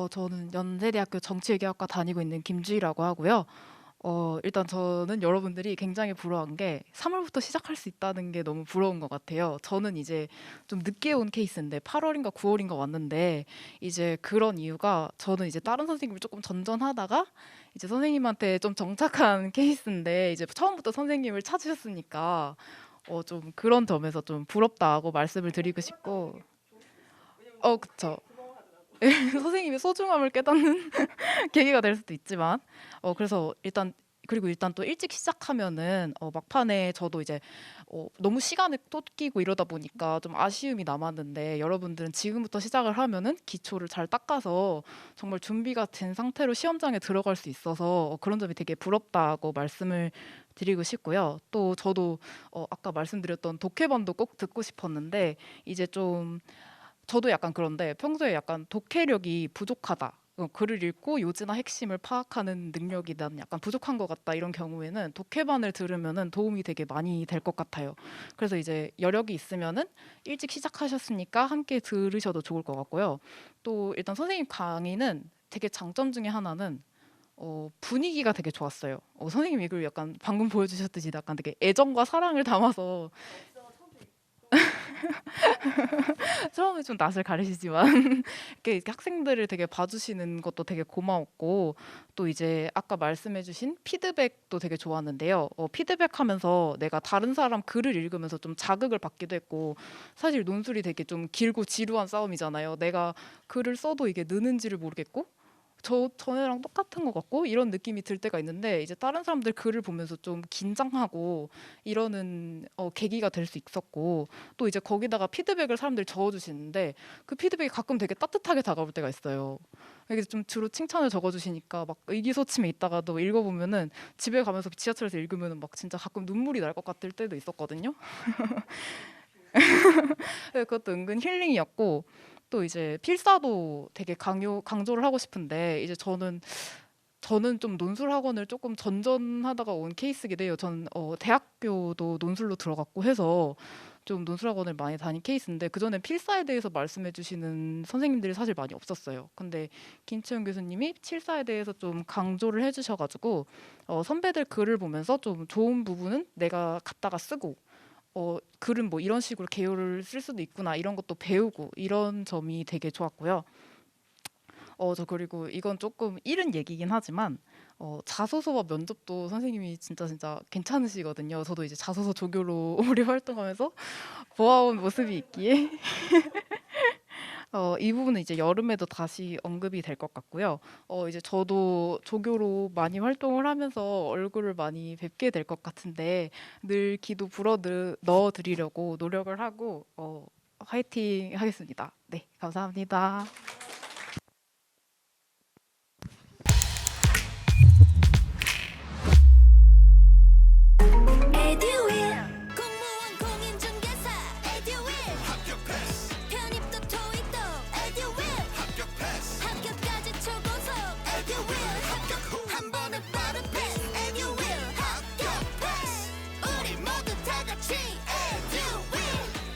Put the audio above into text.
어, 저는 연세대학교 정치외교학과 다니고 있는 김주희라고 하고요. 어, 일단 저는 여러분들이 굉장히 부러운 게 3월부터 시작할 수 있다는 게 너무 부러운 것 같아요. 저는 이제 좀 늦게 온 케이스인데 8월인가 9월인가 왔는데 이제 그런 이유가 저는 이제 다른 선생님을 조금 전전하다가 이제 선생님한테 좀 정착한 케이스인데 이제 처음부터 선생님을 찾으셨으니까 어, 좀 그런 점에서 좀 부럽다고 말씀을 드리고 싶고 어, 그쵸. 선생님의 소중함을 깨닫는 계기가 될 수도 있지만 어 그래서 일단 그리고 일단 또 일찍 시작하면은 어 막판에 저도 이제 어 너무 시간을 쫓기고 이러다 보니까 좀 아쉬움이 남았는데 여러분들은 지금부터 시작을 하면은 기초를 잘 닦아서 정말 준비가 된 상태로 시험장에 들어갈 수 있어서 어 그런 점이 되게 부럽다고 말씀을 드리고 싶고요. 또 저도 어 아까 말씀드렸던 독해반도 꼭 듣고 싶었는데 이제 좀 저도 약간 그런데 평소에 약간 독해력이 부족하다. 어, 글을 읽고 요지나 핵심을 파악하는 능력이 난 약간 부족한 것 같다 이런 경우에는 독해반을 들으면은 도움이 되게 많이 될 것 같아요. 그래서 이제 여력이 있으면은 일찍 시작하셨으니까 함께 들으셔도 좋을 것 같고요. 또 일단 선생님 강의는 되게 장점 중에 하나는 어, 분위기가 되게 좋았어요. 어, 선생님 이걸 약간 방금 보여주셨듯이 약간 되게 애정과 사랑을 담아서 처음에 좀 낯을 가리시지만 이렇게 학생들을 되게 봐주시는 것도 되게 고마웠고 또 이제 아까 말씀해주신 피드백도 되게 좋았는데요. 어, 피드백하면서 내가 다른 사람 글을 읽으면서 좀 자극을 받기도 했고 사실 논술이 되게 좀 길고 지루한 싸움이잖아요. 내가 글을 써도 이게 느는지를 모르겠고 저 전에랑 똑같은 것 같고 이런 느낌이 들 때가 있는데 이제 다른 사람들 글을 보면서 좀 긴장하고 이러는 어, 계기가 될 수 있었고 또 이제 거기다가 피드백을 사람들이 적어주시는데 그 피드백이 가끔 되게 따뜻하게 다가올 때가 있어요. 이게 좀 주로 칭찬을 적어주시니까 막 의기소침해 있다가도 읽어보면은 집에 가면서 지하철에서 읽으면은 막 진짜 가끔 눈물이 날 것 같을 때도 있었거든요. 네, 그것도 은근 힐링이었고 또 이제 필사도 되게 강요 강조를 하고 싶은데 이제 저는 저는 좀 논술 학원을 조금 전전하다가 온 케이스긴 해요. 전 어, 대학교도 논술로 들어갔고 해서 좀 논술 학원을 많이 다닌 케이스인데 그 전에 필사에 대해서 말씀해 주시는 선생님들이 사실 많이 없었어요. 근데 김채영 교수님이 필사에 대해서 좀 강조를 해 주셔 가지고 어, 선배들 글을 보면서 좀 좋은 부분은 내가 갖다가 쓰고 어, 글은 뭐 이런 식으로 개요를 쓸 수도 있구나 이런 것도 배우고 이런 점이 되게 좋았고요. 어, 저 그리고 이건 조금 이른 얘기긴 하지만 어, 자소서와 면접도 선생님이 진짜 진짜 괜찮으시거든요. 저도 이제 자소서 조교로 오래 활동하면서 보아온 모습이 있기에 어, 이 부분은 이제 여름에도 다시 언급이 될 것 같고요. 어, 이제 저도 조교로 많이 활동을 하면서 얼굴을 많이 뵙게 될 것 같은데 늘 기도 불어 넣어 드리려고 노력을 하고 어, 화이팅 하겠습니다. 네, 감사합니다.